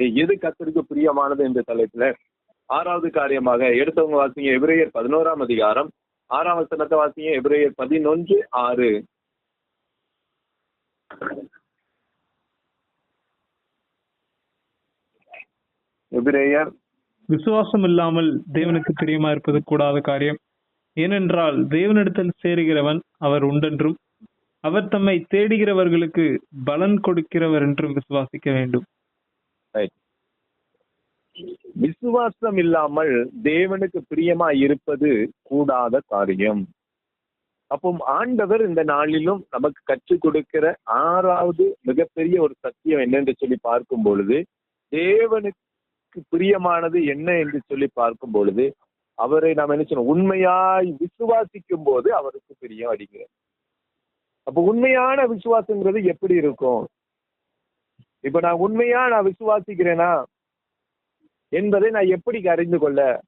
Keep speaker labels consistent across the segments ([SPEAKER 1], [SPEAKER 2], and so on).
[SPEAKER 1] எது கத்திற்கு பிரியமானது என்ற தலைப்புல ஆறாவது காரியமாக எடுத்தவங்க வாசிங்க எபிரேயர் பதினோராம் அதிகாரம் ஆறாம் வசனத்தை வாசிங்க எபிரேயர் பதினொன்று ஆறு. எபிரேயர்.
[SPEAKER 2] விசுவாசம் இல்லாமல் தேவனுக்கு பிரியமா இருப்பது கூடாத காரியம். ஏனென்றால் தேவனிடத்தில் சேருகிறவன் அவர் உண்டென்றும் அவர் தம்மை தேடுகிறவர்களுக்கு பலன் கொடுக்கிறவர் என்றும் விசுவாசிக்க வேண்டும்.
[SPEAKER 1] விசுவாசம் இல்லாமல் தேவனுக்கு பிரியமா இருப்பது கூடாத காரியம். அப்போ ஆண்டவர் இந்த நாளிலும் நமக்கு கற்றுக் கொடுக்கிற ஆறாவது மிகப்பெரிய ஒரு சத்தியம் என்னென்று சொல்லி பார்க்கும் பொழுது தேவனுக்கு பிரியமானது என்ன என்று சொல்லி பார்க்கும் பொழுது அவரை நாம் என்ன சொல்லணும் உண்மையாய் விசுவாசிக்கும் போது அவருக்கு பிரியம் அடிக்கிறது அப்ப உண்மையான விசுவாசங்கிறது எப்படி இருக்கும்? இப்ப நான் உண்மையா நான் விசுவாசிக்கிறேனா? என்பதை நான் எப்படி அறிந்து கொள்ள?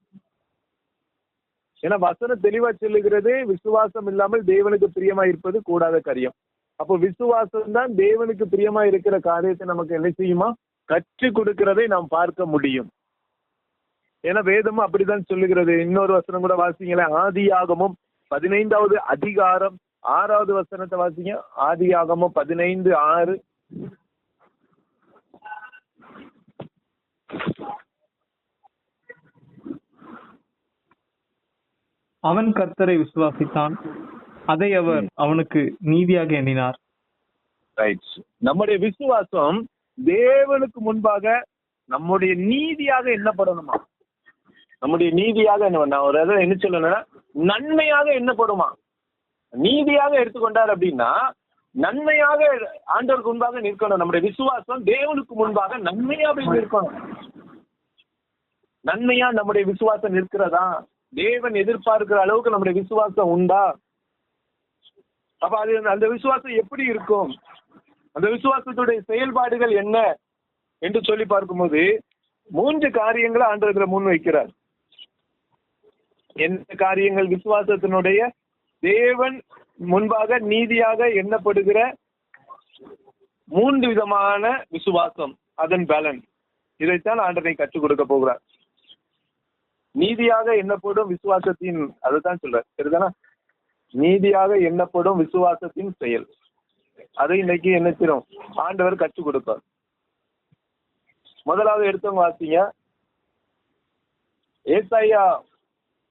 [SPEAKER 1] ஏன்னா வசனம் தெளிவா சொல்லுகிறது விசுவாசம் இல்லாமல் தேவனுக்கு பிரியமா இருப்பது கூடாத காரியம். அப்போ விசுவாசம் தான் தேவனுக்கு பிரியமா இருக்கிற காரியத்தை நமக்கு என்ன செய்யுமா? கற்றுக் கொடுக்கிறதை நாம் பார்க்க முடியும். ஏன்னா வேதமும் அப்படிதான் சொல்லுகிறது. இன்னொரு வசனம் கூட வாசிங்களேன் ஆதியாகமும் பதினைந்தாவது அதிகாரம் ஆறாவது வசனத்தை வாசிங்க. ஆதியாகமும் பதினைந்து ஆறு
[SPEAKER 2] அவன் கர்த்தரை விசுவாசித்தான். அதை அவர் அவனுக்கு நீதியாக எண்ணினார்.
[SPEAKER 1] ரைட் நம்முடைய விசுவாசம் தேவனுக்கு முன்பாக நம்முடைய நீதியாக எண்ணப்படணுமா? நம்முடைய நீதியாக என்ன நான் ஒரு இதை என்ன சொல்லணும்னா நன்மையாக எண்ணப்படுமா? நீதியாக எடுத்துக்கொண்டார் அப்படின்னா நன்மையாக ஆண்டவருக்கு முன்பாக நிற்கணும். நம்முடைய விசுவாசம் தேவனுக்கு முன்பாக நன்மையாக நிற்கணும் நன்மையா நம்முடைய விசுவாசம் நிற்கிறதா? தேவன் எதிர்பார்க்கிற அளவுக்கு நம்முடைய விசுவாசம் உண்டா? அப்ப அது அந்த விசுவாசம் எப்படி இருக்கும்? அந்த விசுவாசத்துடைய செயல்பாடுகள் என்ன என்று சொல்லி பார்க்கும்போது மூன்று காரியங்களை ஆண்டவர்களை முன் வைக்கிறார் என்ன காரியங்கள் விசுவாசத்தினுடைய? தேவன் முன்பாக நீதியாக எண்ணப்படுகிற மூன்று விதமான விசுவாசம் அதன் பேலன். இதைத்தான் ஆண்டனை கற்றுக் கொடுக்க போகிறார். நீதியாக எண்ணப்படும் விசுவாசத்தின் அதுதான் சொல்ற சரிதானா? நீதியாக எண்ணப்படும் விசுவாசத்தின் செயல். அதை இன்னைக்கு என்ன ஆண்டவர் கற்றுக் கொடுப்பார். முதலாவது எடுத்தவங்க வாசிங்க. ஏசாயா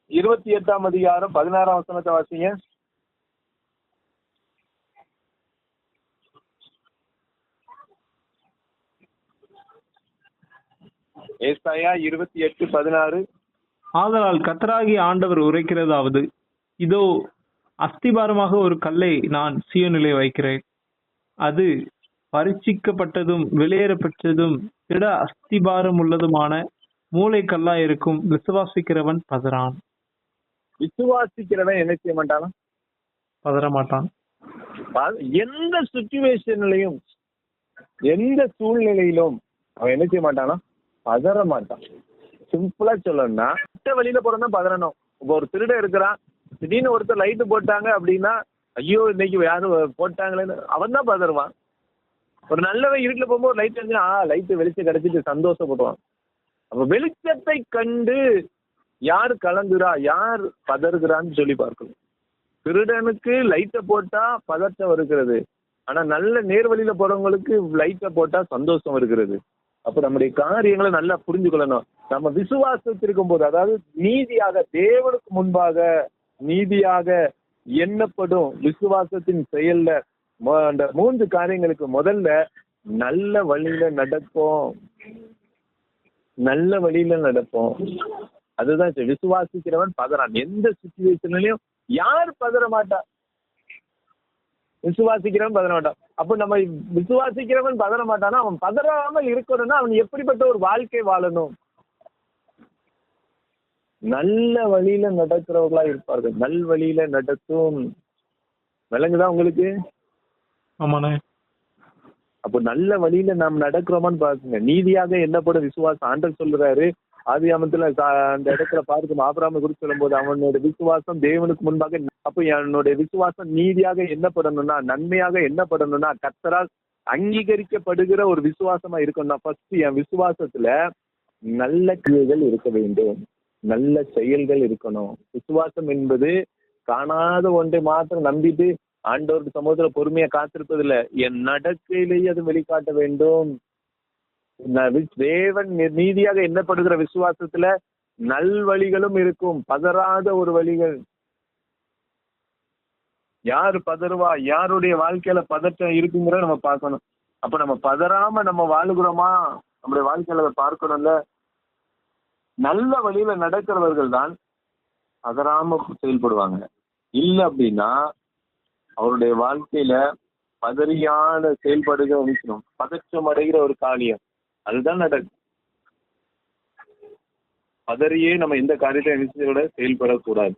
[SPEAKER 1] இருபத்தி எட்டாம் அதிகாரம் பதினாறாம் வசனத்தை வாசிங்க. ஏசாயா இருபத்தி எட்டு பதினாறு.
[SPEAKER 2] ஆதலால் கத்தராகிய ஆண்டவர் உரைக்கிறதாவது இதோ அஸ்திபாரமாக ஒரு கல்லை நான் சியோனிலே வைக்கிறேன். அது பரீட்சிக்கப்பட்டதும் வெளியேறப்பட்டதும் திட அஸ்திபாரம் உள்ளதுமான மூளைக்கல்லா இருக்கும் விசுவாசிக்கிறவன் பதறான்.
[SPEAKER 1] விசுவாசிக்கிறவன் என்ன செய்ய மாட்டானா?
[SPEAKER 2] பதற மாட்டான்
[SPEAKER 1] எந்த சுச்சுவேஷன்லயும் எந்த சூழ்நிலையிலும் அவன் என்ன செய்ய மாட்டானா? பதற மாட்டான் சிம்பிளா சொல்லணும்னா கெட்ட வழியில போறோம்னா பதறணும். இப்போ ஒரு திருடன் இருக்கிறான். திடீர்னு ஒருத்தர் லைட்டு போட்டாங்க அப்படின்னா ஐயோ இன்னைக்கு யாரும் போட்டாங்களேன்னு அவன் தான் பதறுவான். ஒரு நல்லவன் இருட்டுல போகும்போது லைட் எரிஞ்சா ஆ லைட்டு வெளிச்சம் கிடைச்சிட்டு சந்தோஷப்படுவான். அப்ப வெளிச்சத்தை கண்டு யார் கலங்குறா யார் பதறுகிறான்னு சொல்லி பார்க்கணும். திருடனுக்கு லைட்டை போட்டா பதற்றம் இருக்கிறது. ஆனா நல்ல நேர்வழியில போறவங்களுக்கு லைட்டை போட்டா சந்தோஷம் இருக்கிறது. அப்ப நம்முடைய காரியங்களை நல்லா புரிஞ்சுக்கொள்ளணும். நம்ம விசுவாசத்திற்கும் போது அதாவது நீதியாக தேவனுக்கு முன்பாக நீதியாக எண்ணப்படும் விசுவாசத்தின் செயல்ல அந்த மூன்று காரியங்களுக்கு முதல்ல நல்ல வழியில நடப்போம். நல்ல வழியில நடப்போம். அதுதான் விசுவாசிக்கிறவன் பதறான். எந்த சுச்சுவேஷன்லயும் யார் பதற மாட்டா? விசுவாசிக்கிறவன் பதற மாட்டான் அப்ப நம்ம விசுவாசிக்கிறவன் பதற மாட்டானா அவன் பதறாமல் இருக்கணும்னா அவன் எப்படிப்பட்ட ஒரு வாழ்க்கை வாழணும்? நல்ல வழியில நடக்கிறவர்களா இருப்பார்கள். நல் வழியில நடத்தும். விளங்குதா உங்களுக்கு?
[SPEAKER 2] ஆமாண்ணே.
[SPEAKER 1] அப்போ நல்ல வழியில நாம் நடக்கிறோமான்னு பாருங்க. நீதியாக எண்ணப்படும் விசுவாசம் ஆண்டர் சொல்றாரு. ஆதியாமத்துல சா- அந்த இடத்துல பார்க்கும் ஆபிராம குறித்து சொல்லும்போது அவனோட விசுவாசம் தேவனுக்கு முன்பாக அப்போ என்னுடைய விசுவாசம் நீதியாக எண்ணப்படணும்னா நன்மையாக எண்ணப்படணும்னா கத்தரால் அங்கீகரிக்கப்படுகிற ஒரு விசுவாசமா இருக்கணும்னா ஃபர்ஸ்ட் என் விசுவாசத்துல நல்ல கிரியைகள் இருக்க வேண்டும். நல்ல செயல்கள் இருக்கணும். விசுவாசம் என்பது காணாத ஒன்றை மாத்திரம் நம்பிட்டு ஆண்டோருக்கு சமூகத்துல பொறுமையா காத்திருப்பதில்ல. என் நடக்கையிலேயே அது வெளிக்காட்ட வேண்டும். தேவன் நீதியாக எண்ணப்படுகிற விசுவாசத்துல நல்வழிகளும் இருக்கும். பதறாத ஒரு வழிகள். யாரு பதறுவா யாருடைய வாழ்க்கையில பதற்றம் இருக்குங்கிறத நம்ம பார்க்கணும். அப்ப நம்ம பதறாம நம்ம வாழுகிறோமா? நம்முடைய வாழ்க்கையில அதை பார்க்கணும்ல? நல்ல வழியில நடக்கிறவர்கள் தான் பதறாம செயல்படுவாங்க. இல்ல அப்படின்னா அவருடைய வாழ்க்கையில பதறியான செயல்பாடுகள் நிற்கணும் பதற்றம் அடைகிற ஒரு காரியம். அதுதான் நடக்கும். பதறியே நம்ம எந்த காரியத்தை நினைச்சதோட செயல்படக்கூடாது.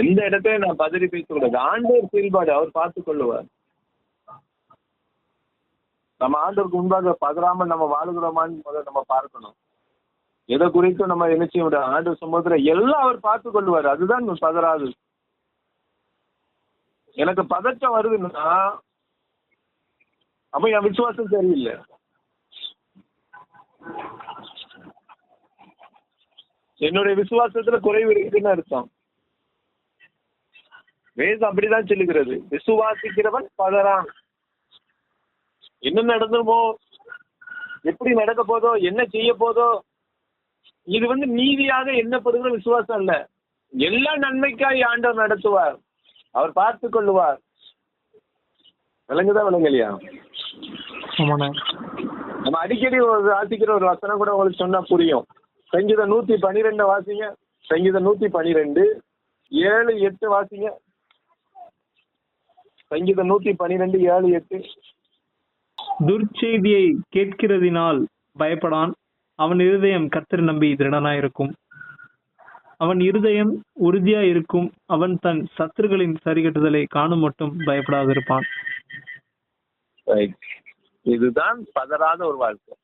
[SPEAKER 1] எந்த இடத்துல நான் பதறி பேசக்கூடாது. ஆண்டவர் செயல்பாடு அவர் பார்த்து கொள்ளுவார். நம்ம ஆண்டவருக்கு முன்பாக பதறாம நம்ம வாழுகிறோமான்னு முதல்ல நம்ம பார்க்கணும். எதை குறித்தும் நம்ம என்ன செய்ய முடியாது. ஆண்டவர் சமுதிர எல்லாம் அவர் பார்த்து கொள்வார் அதுதான் பதறாது. எனக்கு பதற்றம் வருதுன்னா அப்ப என் விசுவாசம் சரியில்லை. என்னுடைய விசுவாசத்துல குறைவு இருக்குன்னு அர்த்தம். வேதம் அப்படிதான் சொல்லுகிறது. விசுவாசிக்கிறவன் பதறான் என்ன நடந்துமோ எப்படி நடக்க போதோ என்ன செய்ய போதோ இது வந்து நீதியாக எண்ணப்படுகிற விசுவாசம் அல்ல. எல்லா நன்மைக்காய் ஆண்டவர் நடத்துவார். அவர் பார்த்து கொள்ளுவார். விளங்குதா விளங்கலையா? நம்ம அடிக்கடி ஒரு வாசிக்கிற ஒரு வசனம் கூட உங்களுக்கு சொன்னா புரியும். சங்கீதம் நூத்தி பனிரெண்டு வாசிங்க. சங்கீதம் நூத்தி பனிரெண்டு ஏழு எட்டு வாசிங்க. சங்கீதம் நூத்தி பனிரெண்டு ஏழு எட்டு.
[SPEAKER 2] துர்ச்செய்தியை கேட்கிறதினால் பயப்படான். அவன் இருதயம் கர்த்தர் நம்பி திருடனாயிருக்கும். அவன் இருதயம் உறுதியா இருக்கும் அவன் தன் சத்துருகளின் சரிகட்டுதலை காணும் மட்டும் பயப்படாதிருப்பான்.
[SPEAKER 1] இதுதான் பதறாத ஒரு வாழ்க்கை.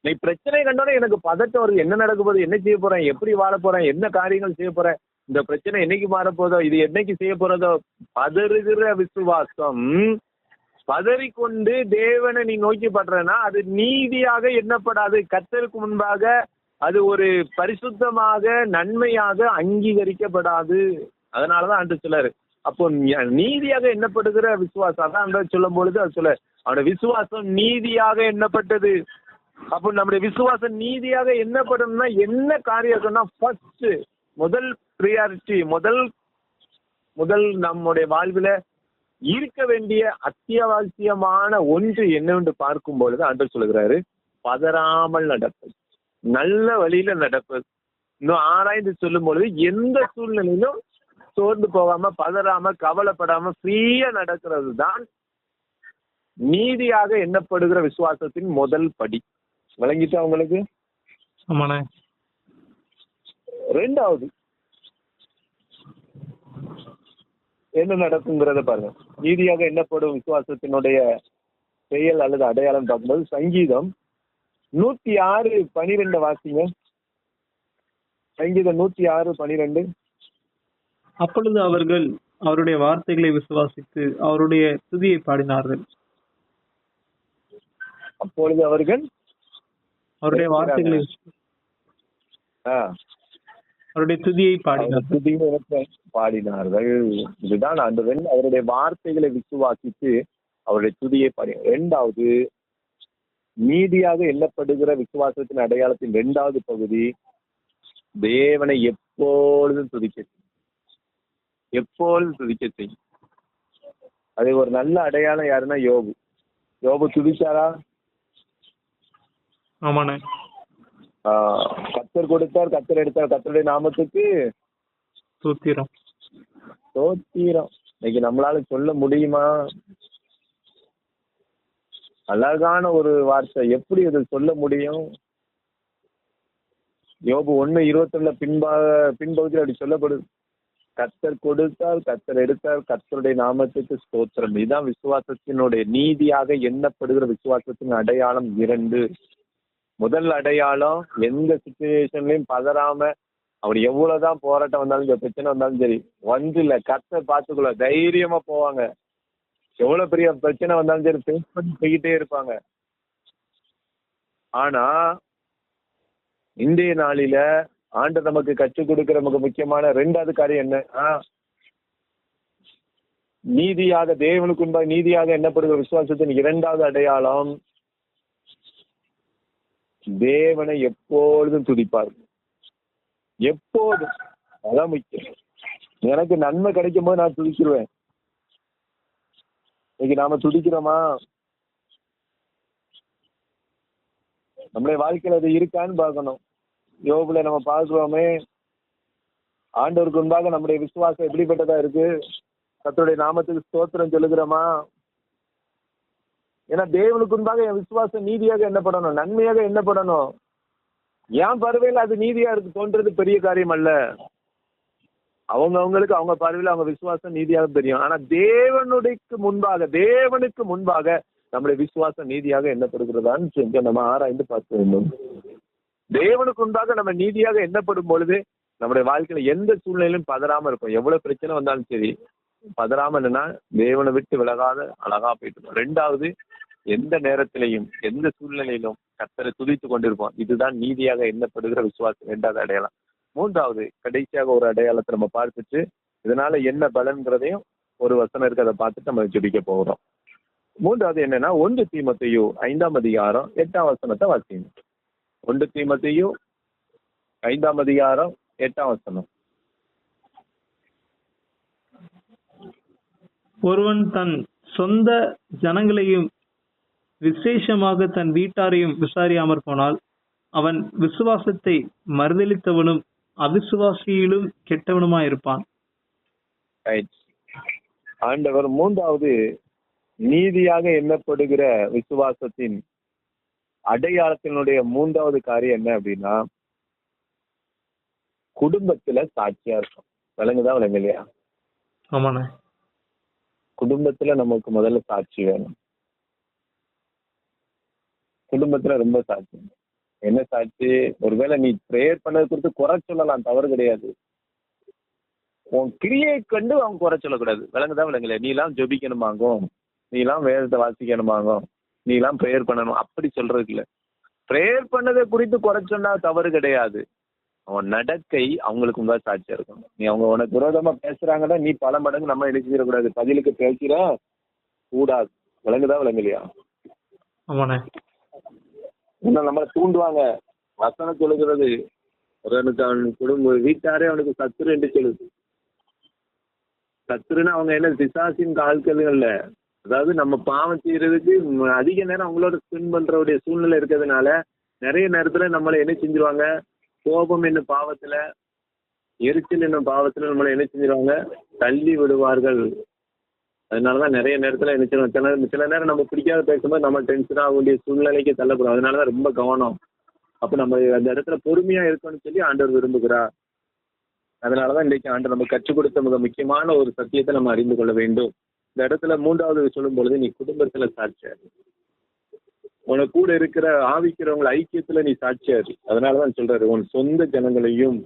[SPEAKER 1] நீ பிரச்சனை கண்டோட எனக்கு பதட்டம் வருது. என்ன நடக்க போகுது? என்ன செய்ய போறேன்? எப்படி வாழ போறேன்? என்ன காரியங்கள் செய்ய போறேன்? இந்த பிரச்சனை என்னைக்கு மாற போதோ இது என்னைக்கு செய்ய போறதோ பதறுகிற விசுவாசம் பதறிக்கொண்டு தேவனை நீ நோக்கி படுறனா அது நீதியாக எண்ணப்படாது. கத்தருக்கு முன்பாக அது ஒரு பரிசுத்தமாக நன்மையாக அங்கீகரிக்கப்படாது. அதனாலதான் அன்று சொல்லாரு. அப்போ நீதியாக எண்ணப்படுகிற விசுவாசம் அதான் சொல்லும் பொழுது அது சொல்ல அவனுடைய விசுவாசம் நீதியாக எண்ணப்பட்டது. அப்போ நம்முடைய விசுவாசம் நீதியாக எண்ணப்படும்னா என்ன காரியம் சொன்னா ஃபர்ஸ்ட் முதல் ப்ரியாரிட்டி முதல் முதல் நம்முடைய வாழ்வில இருக்க வேண்டிய அத்தியாவசியமான ஒன்று என்னவென்று பார்க்கும் பொழுது ஆண்டவர் சொல்லுகிறாரு பதறாமல் நடப்பது. நல்ல வழியில நடப்பது. இன்னும் ஆராய்ந்து சொல்லும் பொழுது எந்த சூழ்நிலையிலும் சோர்ந்து போகாம பதறாம கவலைப்படாம ஃப்ரீயா நடக்கிறது தான் நீதியாக எண்ணப்படுகிற விசுவாசத்தின் முதல் படி. விளங்கிட்டா உங்களுக்கு? ரெண்டாவது என்ன நடக்குங்கிறத பாருங்க. நீதியாக எண்ணப்படும் விசுவாசத்தினுடைய செயல் அல்லது அடையாளம் பார்க்கும்போது சங்கீதம் நூத்தி ஆறு பனிரெண்டு வாசிங்க. சங்கீதம் நூத்தி ஆறு பனிரெண்டு.
[SPEAKER 2] அப்பொழுது அவர்கள் அவருடைய வார்த்தைகளை விசுவாசித்து அவருடைய துதியை பாடினார்கள்.
[SPEAKER 1] அப்பொழுது அவர்கள்
[SPEAKER 2] அவருடைய வார்த்தைகளை அவருடைய துதியை பாடினார்கள்
[SPEAKER 1] துதியை பாடினார்கள். இதுதான் ஆண்டவன் அவருடைய வார்த்தைகளை விசுவாசித்து அவருடைய துதியை பாடி இரண்டாவது நீதியாக எண்ணப்படுகிற விசுவாசத்தின் அடையாளத்தின் இரண்டாவது பகுதி தேவனை எப்பொழுதும் துதிக்க செய்யும். எப்பொழுதும் துதிக்க செய்யும். அது ஒரு நல்ல அடையாளம் யாருன்னா யோபு. யோபு துதிச்சாரா?
[SPEAKER 2] ஆமாண்ணே.
[SPEAKER 1] கத்தர் கொடுத்தார் கத்தர் எடுத்தார் கத்தருடைய நாமத்துக்கு
[SPEAKER 2] சூத்திரம்
[SPEAKER 1] சோத்திரம் இன்னைக்கு நம்மளால சொல்ல முடியுமா? அழகான ஒரு வார்த்தை. எப்படி அது சொல்ல முடியும்? யோபு ஒண்ணு இருபத்தொன்னுல பின்பாக பின்பகுதியில் அப்படி சொல்லப்படுது. கத்தர் கொடுத்தால் கத்தர் எடுத்தால் கத்தருடைய நாமத்துக்கு ஸ்தோத்திரம். இதுதான் விசுவாசத்தினுடைய நீதியாக எண்ணப்படுகிற விசுவாசத்தின் அடையாளம் இரண்டு. முதல் அடையாளம் எந்த சுச்சுவேஷன்லயும் பதறாம அவர் எவ்வளவுதான் போராட்டம் வந்தாலும் சரி, பிரச்சனை வந்தாலும் சரி வந்து இல்ல கத்தை பார்த்துக்குள்ள தைரியமா போவாங்க. எவ்வளவு பெரிய பிரச்சனை வந்தாலும் சரி ஃபேஸ் பண்ணி போய்கிட்டே இருப்பாங்க. ஆனா இந்திய நாளில ஆண்டு நமக்கு கற்றுக் கொடுக்கிற நமக்கு முக்கியமான ரெண்டாவது காரியம் என்னன்னா நீதியாக தேவனுக்கு முன்பாக நீதியாக என்னப்படுகிற விசுவாசத்தின் இரண்டாவது அடையாளம் தேவனை எப்பொழுதும் துதிப்பார்கள் எப்போதும் அதான் முக்கியம். எனக்கு நன்மை கிடைக்கும் போது நான் துதிச்சிருவேன். இன்னைக்கு நாம துதிக்கிறோமா? நம்முடைய வாழ்க்கையில அது இருக்கான்னு பார்க்கணும். யோகுல நம்ம பார்க்கிறோமே. ஆண்டவருக்கு முன்பாக நம்முடைய விசுவாசம் எப்படிப்பட்டதா இருக்கு? கத்தருடைய நாமத்துக்கு ஸ்தோத்திரம் சொல்லுகிறோமா? ஏன்னா தேவனுக்கு முன்பாக என் விசுவாசம் நீதியாக எண்ணப்படணும் நன்மையாக எண்ணப்படணும். என் பார்வையில் அது நீதியா இருக்கு தோன்றது பெரிய காரியம் அல்ல. அவங்க அவங்களுக்கு அவங்க பார்வையில் அவங்க விசுவாசம் நீதியாக தெரியும். ஆனா தேவனுடைக்கு முன்பாக தேவனுக்கு முன்பாக நம்முடைய விசுவாசம் நீதியாக எண்ணப்படுகிறதான்னு சொல்லி நம்ம ஆராய்ந்து பார்க்க வேண்டும். தேவனுக்கு முன்பாக நம்ம நீதியாக எண்ணப்படும் பொழுது நம்முடைய வாழ்க்கையில எந்த சூழ்நிலையிலும் பதறாம இருக்கும் எவ்வளவு பிரச்சனை வந்தாலும் சரி பதறாம என்னன்னா தேவனை விட்டு விலகாத அழகா போயிட்டு ரெண்டாவது எந்த நேரத்திலையும் எந்த சூழ்நிலையிலும் கத்தரை துதித்து கொண்டிருப்போம். இதுதான் நீதியாக எண்ணப்படுகிற விசுவாசம். ரெண்டாவது அடையாளம். மூன்றாவது கடைசியாக ஒரு அடையாளத்தை நம்ம பார்த்துட்டு இதனால என்ன பலன்கிறதையும் ஒரு வசனம் இருக்கு அதை பார்த்துட்டு நம்ம ஜெபிக்க போகிறோம். மூன்றாவது என்னன்னா ஒன்று தீமத்தையோ ஐந்தாம் அதிகாரம் எட்டாம் வசனத்தை வாசிங்க. ஒன்று தீமத்தையோ ஐந்தாம் அதிகாரம் எட்டாம் வசனம்.
[SPEAKER 2] ஒருவன் தன் சொந்த ஜனங்களையும் விசேஷமாக தன் வீட்டாரையும் விசாரியாமற் போனால் அவன் விசுவாசத்தை மறுதலித்தவனும் அவிசுவாசியிலும் கெட்டவனுமாயிருப்பான்.
[SPEAKER 1] Right. ஆண்டவர் மூன்றாவது நீதியாக எண்ணப்படுகிற விசுவாசத்தின் அடையாளத்தினுடைய மூன்றாவது காரியம் என்ன அப்படின்னா குடும்பத்துல சாட்சியா இருக்கும் விளங்குதா விளங்கலையா?
[SPEAKER 2] ஆமாண்ணே.
[SPEAKER 1] குடும்பத்துல நமக்கு முதல்ல சாட்சி வேணும். குடும்பத்துல ரொம்ப சாட்சி. என்ன சாட்சி? ஒருவேளை நீ ப்ரேயர் பண்ணது குறித்து குறை சொல்லலாம் தவறு கிடையாது. உன் கிரியை கண்டு அவங்க குறை சொல்லக்கூடாது. விலங்குதான் விளங்கலையா? நீ எல்லாம் ஜொபிக்கணுமாங்கும். நீ எல்லாம் வேதத்தை வாசிக்கணுமாங்கும். நீ எல்லாம் ப்ரேயர் பண்ணணும். அப்படி சொல்றதுக்கு இல்லை. ப்ரேயர் பண்ணதை குறித்து குறை சொன்னா தவறு கிடையாது. அவன் நடக்கை அவங்களுக்கு முன்னாடி சாட்சியா இருக்கணும் நீ அவங்க உனக்கு விரோதமா பேசுறாங்கன்னா நீ பல மடங்கு நம்ம எழுதிடக்கூடாது பதிலுக்கு பேசுற கூடாது. விளங்குதா விளங்கலையா? இன்னும் நம்மளை தூண்டுவாங்க? வசனம் சொல்லுகிறது. ஒருவனுக்கு அவன் குடும்ப வீட்டாரே அவனுக்கு சத்துரு என்று சொல்லுது. சத்துருன்னு அவங்க என்ன பிசாசின் ஆட்கள்ல அதாவது நம்ம பாவம் செய்யறதுக்கு அதிக நேரம் அவங்களோட ஸ்பெண்ட் பண்றவுடைய சூழ்நிலை இருக்கிறதுனால நிறைய நேரத்துல நம்மளை என்ன செஞ்சிருவாங்க? கோபம் என்னும் பாவத்துல எரிச்சல் என்னும் பாவத்துல நம்மளை என்ன செஞ்சிருவாங்க? தள்ளி விடுவார்கள். அதனாலதான் நிறைய நேரத்துல என்ன செய்யணும் சில நேரம் சில நேரம் நம்ம பிடிக்காத பேசும்போது நம்ம டென்ஷன் ஆக வேண்டிய சூழ்நிலைக்கு தள்ளப்படும். அதனாலதான் ரொம்ப கவனம். அப்ப நம்ம அந்த இடத்துல பொறுமையா இருக்கணும்னு சொல்லி ஆண்டவர் விரும்புகிறார். அதனாலதான் இன்றைக்கு ஆண்டவர் நம்ம கற்றுக் கொடுத்த மிக முக்கியமான ஒரு சத்தியத்தை நம்ம அறிந்து கொள்ள வேண்டும். இந்த இடத்துல மூன்றாவது சொல்லும் பொழுது நீ குடும்பத்துல சாட்சியா உன கூட இருக்கிற ஆவிக்கிறவங்களை ஐக்கியத்துல நீ சாட்சியாரு. அதனாலதான் சொல்றாரு உன் சொந்த ஜனங்களையும்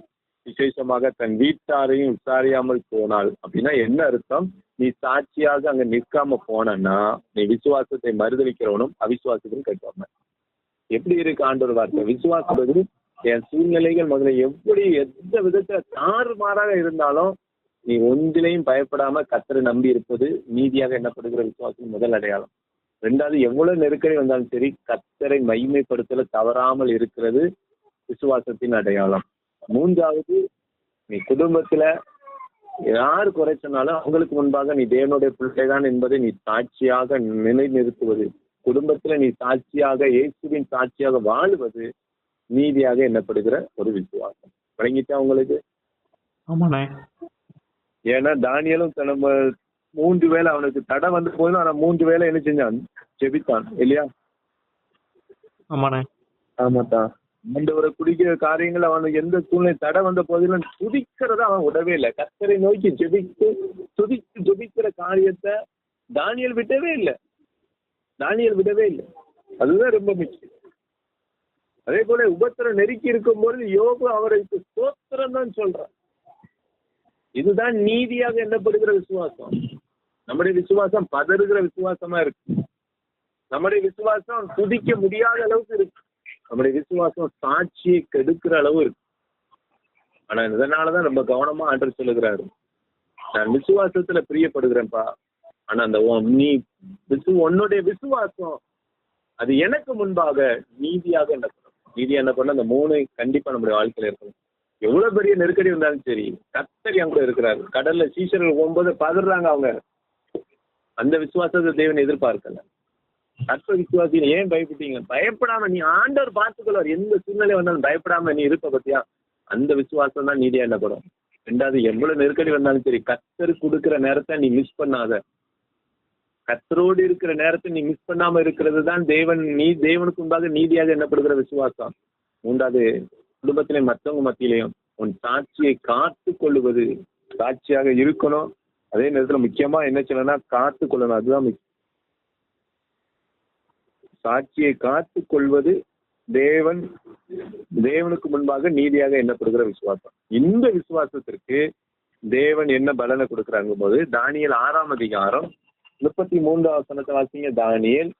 [SPEAKER 1] விசேஷமாக தன் வீட்டாரையும் விசாரியாமல் போனால். அப்படின்னா என்ன அர்த்தம்? நீ சாட்சியாக அங்க நிற்காம போனன்னா நீ விசுவாசத்தை மறுதளிக்கிறவனும் அவிசுவாசத்தையும் கட்டுவாங்க எப்படி இருக்கு ஆண்டவர் வார்த்தை? விசுவாசம் என் சூழ்நிலைகள் முதல்ல எப்படி எந்த விதத்துல தாறுமாறாக இருந்தாலும் நீ ஒன்றிலையும் பயப்படாம கத்தரை நம்பி இருப்பது நீதியாக எண்ணப்படுகிற விசுவாசம் முதல் அடையாளம். ரெண்டாவது எவ்வளவு நெருக்கடி வந்தாலும் சரி கத்தரை மைமைப்படுத்தல தவறாமல் இருக்கிறது விசுவாசத்தின் அடையாளம். மூன்றாவது நீ குடும்பத்துல யார் குறை சொன்னாலும் அவங்களுக்கு முன்பாக நீ தேவனுடைய பிள்ளைதான் என்பதை நீ சாட்சியாக நிலைநிறுத்துவது. குடும்பத்துல நீ சாட்சியாக இயேசுவின் சாட்சியாக வாழுவது நீதியாக எண்ணப்படுகிற ஒரு விசுவாசம். வழங்கிட்டா உங்களுக்கு?
[SPEAKER 2] ஆமாண்ணே.
[SPEAKER 1] ஏன்னா தானியலும் நம்ம மூன்று வேளை அவனுக்கு தடை வந்து போதும் ஆனா மூன்று வேளை என்ன செஞ்சான்? ஜெபித்தான் இல்லையா?
[SPEAKER 2] ஆமாண்ணே.
[SPEAKER 1] ஆமாட்டா ஆண்டவரை குடிக்கிற காரியங்கள் அவனுக்கு எந்த சூழ்நிலை தடை வந்த போதிலும் துதிக்கிறத அவன் விடவே இல்லை. கத்தரை நோக்கி ஜெபித்து துதித்து ஜெபிக்கிற காரியத்தை தானியல் விடவே இல்லை. தானியல் விடவே இல்லை. அதுதான் ரொம்ப முக்கியம் அதே போல உபத்திரம் நெருக்கி இருக்கும்போது யோபு அவருக்கு ஸ்தோத்திரம் தான் சொல்றான். இதுதான் நீதியாக எண்ணப்படுகிற விசுவாசம். நம்முடைய விசுவாசம் பதறுகிற விசுவாசமா இருக்கு. நம்முடைய விசுவாசம் துதிக்க முடியாத அளவுக்கு இருக்கு. நம்முடைய விசுவாசம் சாட்சியை கெடுக்கிற அளவு இருக்கு. ஆனா இதனாலதான் ரொம்ப கவனமா ஆண்டர் சொல்லுகிறாரு. நான் விசுவாசத்துல பிரியப்படுகிறேன்ப்பா. ஆனா அந்த நீ விசு உன்னுடைய விசுவாசம் அது எனக்கு முன்பாக நீதியாக எண்ணப்படும் நீதியா என்ன பண்ண அந்த மூணு கண்டிப்பா நம்முடைய வாழ்க்கையில இருக்கணும். எவ்வளவு பெரிய நெருக்கடி வந்தாலும் சரி கத்தரி என் இருக்கிறாரு. கடல்ல சீசர்கள் போகும்போது பதறாங்க அவங்க. அந்த விசுவாசத்தை தேவன் எதிர்பார்க்கல. அற்ப விசுவாசி ஏன் பயப்பட்டீங்க? பயப்படாம நீ ஆண்டவர் பார்த்துக்கொள்வார். எந்த சூழ்நிலை வந்தாலும் பயப்படாம நீ இருப்ப பத்தியா? அந்த விசுவாசம் தான் நீதியா என்னப்படும் ரெண்டாவது எவ்வளவு நெருக்கடி வந்தாலும் சரி கத்தர் கொடுக்குற நேரத்தை நீ மிஸ் பண்ணாத. கத்தரோடு இருக்கிற நேரத்தை நீ மிஸ் பண்ணாம இருக்கிறது தான் தேவன் நீ தேவனுக்கு உண்டாக நீதியாக என்னப்படுகிற விசுவாசம். மூன்றாவது குடும்பத்திலையும் மற்றவங்க மத்தியிலையும் உன் சாட்சியை காத்து கொள்ளுவது சாட்சியாக இருக்கணும். அதே நேரத்துல முக்கியமா என்ன சொல்லணும்னா காத்து கொள்ளணும் அதுதான் முக்கியம். சாட்சியை காத்து கொள்வது தேவன் தேவனுக்கு முன்பாக நீதியாக எண்ணப்படுகிற விசுவாசம். இந்த விசுவாசத்திற்கு தேவன் என்ன பலனை கொடுக்குறாங்க போது தானியல் ஆறாம் அதிகாரம் முப்பத்தி மூன்றாவது வசனத்தை வாசிங்க. தானியல்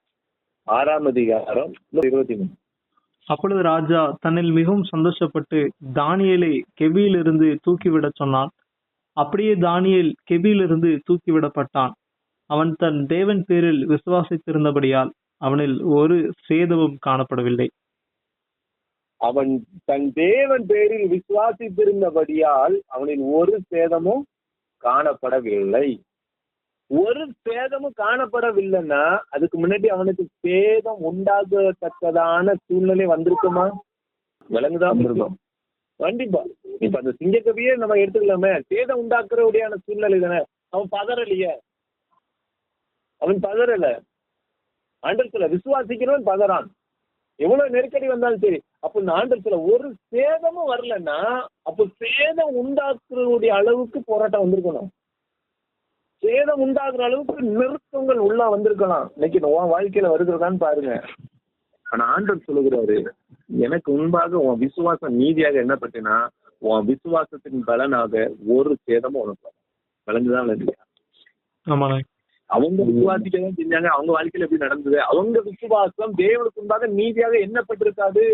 [SPEAKER 1] ஆறாம் அதிகாரம் இருபத்தி மூணு
[SPEAKER 2] அப்பொழுது ராஜா தன்னில் மிகவும் சந்தோஷப்பட்டு தானியலை கெவியிலிருந்து தூக்கிவிட சொன்னான். அப்படியே தானியேல் கெபியிலிருந்து தூக்கிவிடப்பட்டான். அவன் தன் தேவன் பேரில் விசுவாசித்திருந்தபடியால் அவனில் ஒரு சேதமும் காணப்படவில்லை.
[SPEAKER 1] அவன் தன் தேவன் பேரில் விசுவாசித்திருந்தபடியால் அவனில் ஒரு சேதமும் காணப்படவில்லை. ஒரு சேதமும் காணப்படவில்லைன்னா அதுக்கு முன்னாடி அவனுக்கு சேதம் உண்டாகத்தக்கதான சூழ்நிலை வந்திருக்குமா? விலங்குதான் வந்திருக்கும். கண்டிப்பா. இப்ப அந்த சிங்கக்கவியே நம்ம எடுத்துக்கலாமே. சேதம் உண்டாக்குறவுடையான சூழ்நிலை தானே. அவன் பதறலையே. அவன் பதறல. ஆண்டர் சில விசுவாசிக்கிறவன் பதறான். எவ்வளவு நெருக்கடி வந்தாலும் சரி அப்ப இந்த ஆண்டர் சில ஒரு சேதமும் வரலன்னா அப்ப சேதம் உண்டாக்குறவுடைய அளவுக்கு போராட்டம் வந்திருக்கணும். சேதம் உண்டாக்குற அளவுக்கு நிறுத்தங்கள் உள்ள வந்திருக்கலாம். இன்னைக்கு உன் வாழ்க்கையில வருகிறதான்னு பாருங்க. ஆனா ஆண்டவர் சொல்லுகிறாரு எனக்கு முன்பாக உன் விசுவாசம் நீதியாக என்ன பட்டினா உன் விசுவாசத்தின் பலனாக ஒரு சேதமும் உனக்கு. விளங்குதான் விளங்குது
[SPEAKER 2] ஆமாண்ணே
[SPEAKER 1] அவங்க விசுவாசிக்க தான் செஞ்சாங்க. அவங்க வாழ்க்கையில எப்படி நடந்தது? அவங்க விசுவாசம் தேவனுக்கு முன்பாக நீதியாக எண்ணப்பட்டிருக்காது.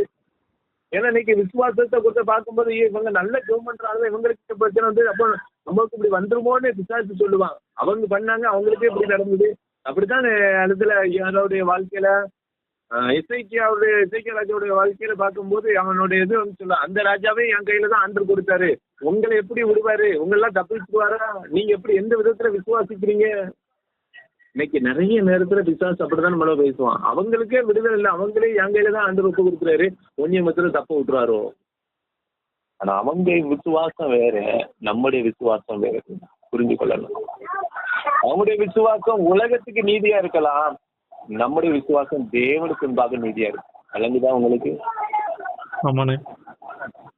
[SPEAKER 1] ஏன்னா இன்னைக்கு விசுவாசத்தை கொடுத்து பார்க்கும்போது இவங்க நல்ல ஜெபம் பண்றாங்க இவங்களுக்கு பிரச்சனை வந்து அப்போ நம்மளுக்கு இப்படி வந்துருமோன்னு விசாரிச்சு சொல்லுவாங்க. அவங்க பண்ணாங்க அவங்களுக்கே இப்படி நடந்தது. அப்படித்தான் இடத்துல யாரோடைய வாழ்க்கையில இசைக்கியாவுடைய இசைக்கிய ராஜாவுடைய வாழ்க்கையில பார்க்கும்போது அவனுடைய இது வந்து சொல்ல அந்த ராஜாவே என் கையில தான் ஆண்டு கொடுத்தாரு. உங்களை எப்படி விடுவாரு? உங்களெல்லாம் தப்பிச்சுக்குவாரா நீங்க எப்படி எந்த விதத்துல விசுவாசிக்கிறீங்க? இன்னைக்கு நிறைய நேரத்துல பிசாசு அப்படிதான் நம்மள பேசுவான். அவங்களுக்கே விடுதலை இல்லை. அவங்களே என் கையில தான் ஆண்டு ஒப்பு கொடுக்குறாரு. ஒன்னிய மத்தில தப்ப விட்டுறாரோ? ஆனா அவங்க விசுவாசம் வேற நம்முடைய விசுவாசம் வேற. புரிஞ்சு கொள்ளணும் அவங்களுடைய விசுவாசம் உலகத்துக்கு நீதியா இருக்கலாம். நம்முடைய விசுவாசம் தேவனுக்கு முன்பாக நீதியா இருக்கு விளங்குதா உங்களுக்கு?
[SPEAKER 2] ஆமாண்ணே.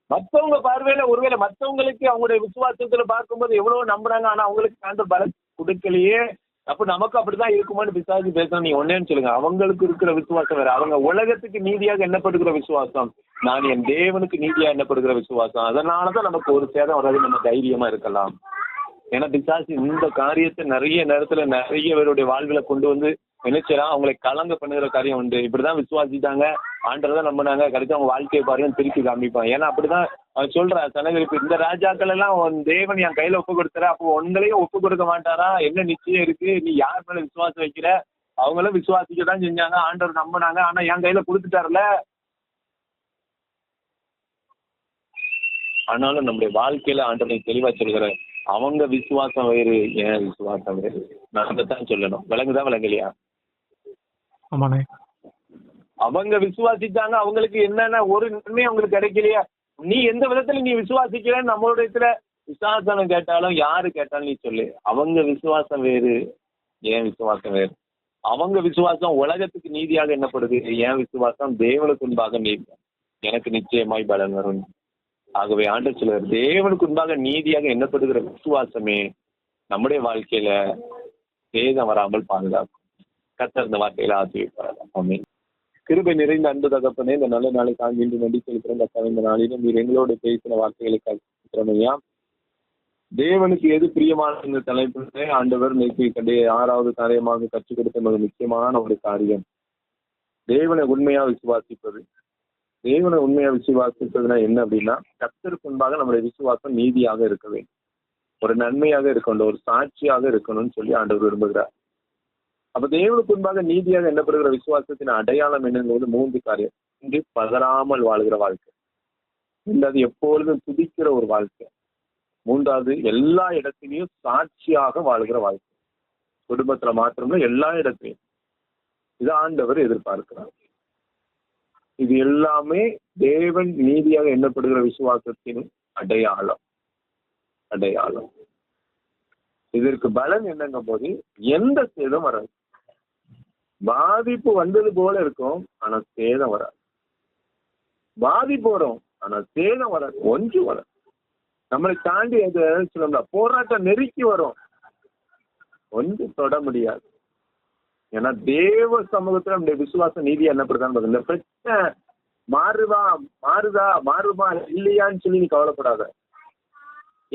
[SPEAKER 1] மத்தவங்க பார்வையில ஒருவேளை மத்தவங்களுக்கு அவங்களுடைய விசுவாசத்துல பார்க்கும்போது எவ்வளவு நம்புறாங்க ஆனா அவங்களுக்கு அந்த பலன் கொடுக்கலையே. அப்ப நமக்கு அப்படிதான் இருக்குமான்னு விசாரிச்சு பேசணும் நீ ஒன்னேன்னு சொல்லுங்க. அவங்களுக்கு இருக்கிற விசுவாசம் வேற. அவங்க உலகத்துக்கு நீதியாக எண்ணப்படுகிற விசுவாசம். நான் என் தேவனுக்கு நீதியா எண்ணப்படுகிற விசுவாசம். அதனாலதான் நமக்கு ஒரு சேதம் வராது. நம்ம தைரியமா இருக்கலாம். ஏன்னா பிசாசு இந்த காரியத்தை நிறைய நேரத்துல நிறைய பேருடைய வாழ்வில கொண்டு வந்து நினைச்சரா அவங்களை கலங்க பண்ணுகிற காரியம் உண்டு. இப்படிதான் விசுவாசிட்டாங்க ஆண்டதான் நம்பினாங்க. கடைசி அவங்க வாழ்க்கையை பாருங்க திருப்பி காமிப்பான். ஏன்னா அப்படிதான் அவன் சொல்றா சனகரிப்பு இந்த ராஜாக்கள் எல்லாம் உன் தேவன் என் கையில ஒப்பு கொடுத்துற அப்போ உங்களையும் ஒப்பு கொடுக்க மாட்டாரா? என்ன நிச்சயம் இருக்கு? நீ யார் மேல விசுவாசம் வைக்கிற? அவங்களும் விசுவாசிக்க தான் செஞ்சாங்க. ஆண்டவர் நம்பினாங்க. ஆனா என் கையில கொடுத்துட்டாருல ஆனாலும் நம்முடைய வாழ்க்கையில ஆண்டவனை தெளிவா சொல்கிற அவங்க விசுவாசம் வேறு என் விசுவாசம் வேறு. நான் தான் சொல்லணும். விளங்குதான் விளங்கலையா?
[SPEAKER 2] ஆமாண்ணே.
[SPEAKER 1] அவங்க விசுவாசிச்சாங்க அவங்களுக்கு என்னென்ன ஒரு நன்மை அவங்களுக்கு கிடைக்கலையா. நீ எந்த விதத்துல நீ விசுவாசிக்கிற? நம்மளோட இதுல விசுவாசனம் கேட்டாலும் யாரு கேட்டாலும் நீ சொல்லு. அவங்க விசுவாசம் வேறு ஏன் விசுவாசம் வேறு. அவங்க விசுவாசம் உலகத்துக்கு நீதியாக என்னப்படுது ஏன் விசுவாசம் தேவனுக்கு உண்பாக நீதி எனக்கு நிச்சயமாய் பலன் வரும். ஆகவே ஆண்டு சிலர் தேவனுக்கு உண்பாக நீதியாக எண்ணப்படுகிற விசுவாசமே நம்முடைய வாழ்க்கையில சேதம் வராமல் பாதுகாக்கும். கத்தர் இந்த வார்த்தையில ஆசிரியப்பார் கிருபை நிறைந்த அன்பு தகப்பனே இந்த நல்ல நாளை தாங்கி இன்று நடி செலுத்துகிற இந்த நாளிலும் நீர் எங்களோடு பேசின வார்த்தைகளுக்காக ஐயா. தேவனுக்கு எது பிரியமான இந்த தலைப்பிலே ஆண்டவர் நேற்று கண்டே ஆறாவது காரியமாக கற்றுக் கொடுத்த மிக முக்கியமான ஒரு காரியம். தேவனை உண்மையா விசுவாசிப்பது. தேவனை உண்மையா விசுவாசிப்பதுனா என்ன அப்படின்னா கத்தருக்கு முன்பாக நம்முடைய விசுவாசம் நீதியாக இருக்க வேண்டும். ஒரு நன்மையாக இருக்கணும் ஒரு சாட்சியாக இருக்கணும்னு சொல்லி ஆண்டவர் விரும்புகிறார். அப்ப தேவனுக்கு முன்பாக நீதியாக எண்ணப்படுகிற விசுவாசத்தின் அடையாளம் என்னங்கிறது மூன்று காரியம். இன்று பதறாமல் வாழ்கிற வாழ்க்கை. ரெண்டாவது எப்பொழுதும் துதிக்கிற ஒரு வாழ்க்கை. மூன்றாவது எல்லா இடத்திலையும் சாட்சியாக வாழ்கிற வாழ்க்கை. குடும்பத்துல மாத்திரம்ல எல்லா இடத்திலையும். இது ஆண்டவர் எதிர்பார்க்கிறார். இது எல்லாமே தேவன் நீதியாக எண்ணப்படுகிற விசுவாசத்தின் அடையாளம். அடையாளம். இதற்கு பலன் என்னங்க போது எந்த சேதம் வராது. பாதிப்பு வந்தது போல இருக்கும் ஆனா சேதம் வராது. பாதிப்பு வரும் ஆனா சேதம் வராது ஒன்று வராது. நம்மளை தாண்டி அது சொல்லல போராட்டம் நெருக்கி வரும். ஒன்று தொட முடியாது. ஏன்னா தேவ சமூகத்துல நம்முடைய விசுவாச நீதி என்ன இந்த பிரச்சனை மாறுதா மாறுதா மாறுமா இல்லையான்னு சொல்லி நீ கவலைப்படாத.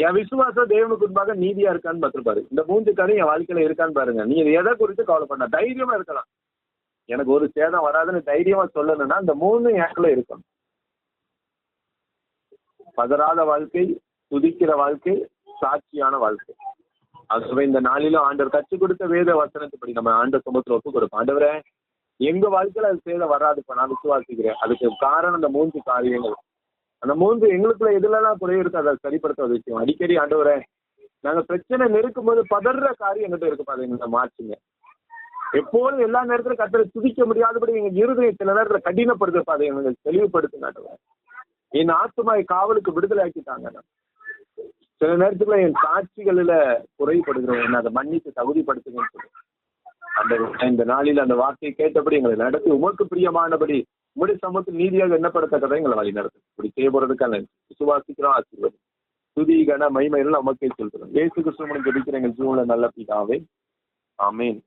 [SPEAKER 1] என் விசுவாசம் தேவனுக்கு முன்பாக நீதியா இருக்கான்னு பார்த்துருப்பாரு. இந்த மூன்று காரியம் என் வாழ்க்கையில இருக்கான்னு பாருங்க. நீ எதை குறித்து கவலைப்பட தைரியமா இருக்கலாம். எனக்கு ஒரு சேதம் வராதுன்னு தைரியமா சொல்லணும்னா இந்த மூணு எனக்குள்ள இருக்கணும். பதறாத வாழ்க்கை துதிக்கிற வாழ்க்கை சாட்சியான வாழ்க்கை. ஆகவே இந்த நாளிலும் ஆண்டவர் கற்றுக் கொடுத்த வேத வசனத்துப்படி நம்ம ஆண்ட சமூகத்தில் ஒப்பு கொடுப்போம். ஆண்டவரே எங்க வாழ்க்கையில அது சேதம் வராதுப்பா நான் விசுவாசிக்கிறேன். அதுக்கு காரணம் இந்த மூன்று காரியங்கள். அந்த மூன்று எங்களுக்குள்ள எதுலலாம் குறை இருக்கு அதை சரிப்படுத்த விஷயம். அடிக்கடி ஆண்டவரே நாங்க பிரச்சனை நெருக்கும் போது பதற காரியம் எங்கிட்ட இருக்கு அதை மாற்றுங்க. எப்போதும் எல்லா நேரத்திலும் கத்தரை துதிக்க முடியாதபடி எங்க இருதயம் சில நேரத்துல கடினப்படுத்த பாதை எங்களுக்கு தெளிவுபடுத்துங்க ஆண்டவரே. என் ஆத்துமாய் காவலுக்கு விடுதலை ஆக்கிட்டாங்க நான். சில நேரத்துல என் சாட்சிகளில குறைபடுகிறோம் என்ன அதை மன்னித்து தகுதிப்படுத்துங்கன்னு சொல்லி. அந்த இந்த நாளில் அந்த வார்த்தையை கேட்டபடி எங்களை நடத்தி உமக்கு பிரியமானபடி உங்களுடைய சமூகத்தில் நீதியாக எண்ணப்படத்தக்கதை எங்களை வழி நடத்தும் இப்படி செய்யப்படுறதுக்கான விசுவாசிக்கிறோம் ஆசீர்வாதம் துதி கன மைமைகள் நமக்கே சொல்கிறோம் ஏசு கிறிஸ்துவனுக்கு ஜெபிக்கிற எங்கள் ஜீவனில் நல்ல பிதாவே ஆமீன்